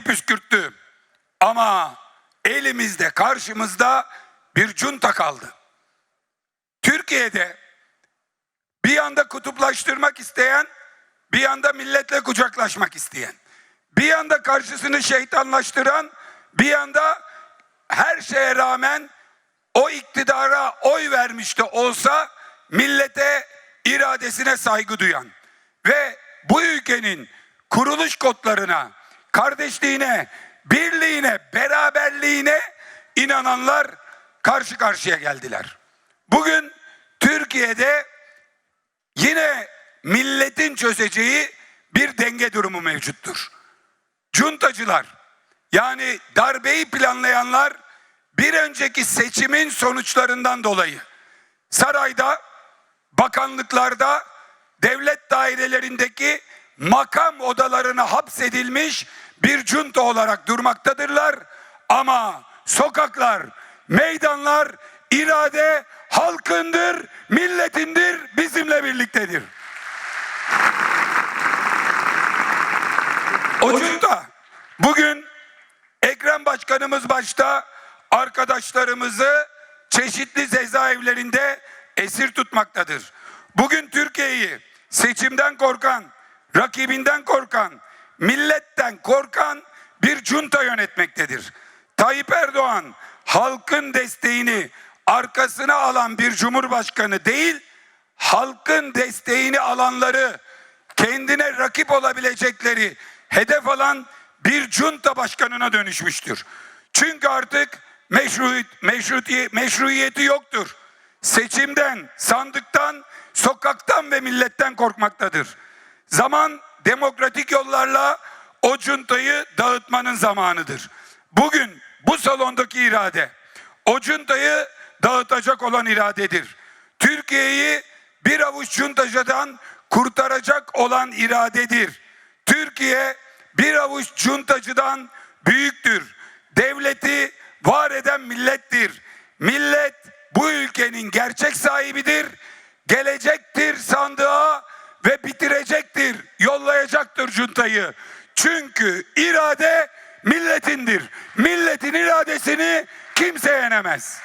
demokrasiyi püskürttü. Ama elimizde karşımızda bir junta kaldı. Türkiye'de bir yanda kutuplaştırmak isteyen, bir yanda milletle kucaklaşmak isteyen, bir yanda karşısını şeytanlaştıran, bir yanda her şeye rağmen o iktidara oy vermiş de olsa millete iradesine saygı duyan ve bu ülkenin kuruluş kodlarına, kardeşliğine, birliğine, beraberliğine inananlar karşı karşıya geldiler. Bugün Türkiye'de yine milletin çözeceği bir denge durumu mevcuttur. Cuntacılar yani darbeyi planlayanlar bir önceki seçimin sonuçlarından dolayı sarayda, bakanlıklarda, devlet dairelerindeki makam odalarına hapsedilmiş bir junta olarak durmaktadırlar. Ama sokaklar, meydanlar, irade halkındır, milletindir, bizimle birliktedir. O junta bugün Ekrem Başkanımız başta arkadaşlarımızı çeşitli cezaevlerinde esir tutmaktadır. Bugün Türkiye'yi seçimden korkan, rakibinden korkan, milletten korkan bir junta yönetmektedir. Tayyip Erdoğan halkın desteğini arkasına alan bir cumhurbaşkanı değil, halkın desteğini alanları kendine rakip olabilecekleri hedef alan bir junta başkanına dönüşmüştür. Çünkü artık meşruiyet, meşruti- meşruiyeti yoktur. Seçimden, sandıktan, sokaktan ve milletten korkmaktadır. Zaman demokratik yollarla o cuntayı dağıtmanın zamanıdır. Bugün bu salondaki irade o cuntayı dağıtacak olan iradedir. Türkiye'yi bir avuç cuntacıdan kurtaracak olan iradedir. Türkiye bir avuç cuntacıdan büyüktür. Devleti var eden millettir. Millet bu ülkenin gerçek sahibidir. Gelecektir sandığa ve bitirecektir, yollayacaktır cuntayı. Çünkü irade milletindir. Milletin iradesini kimse yenemez.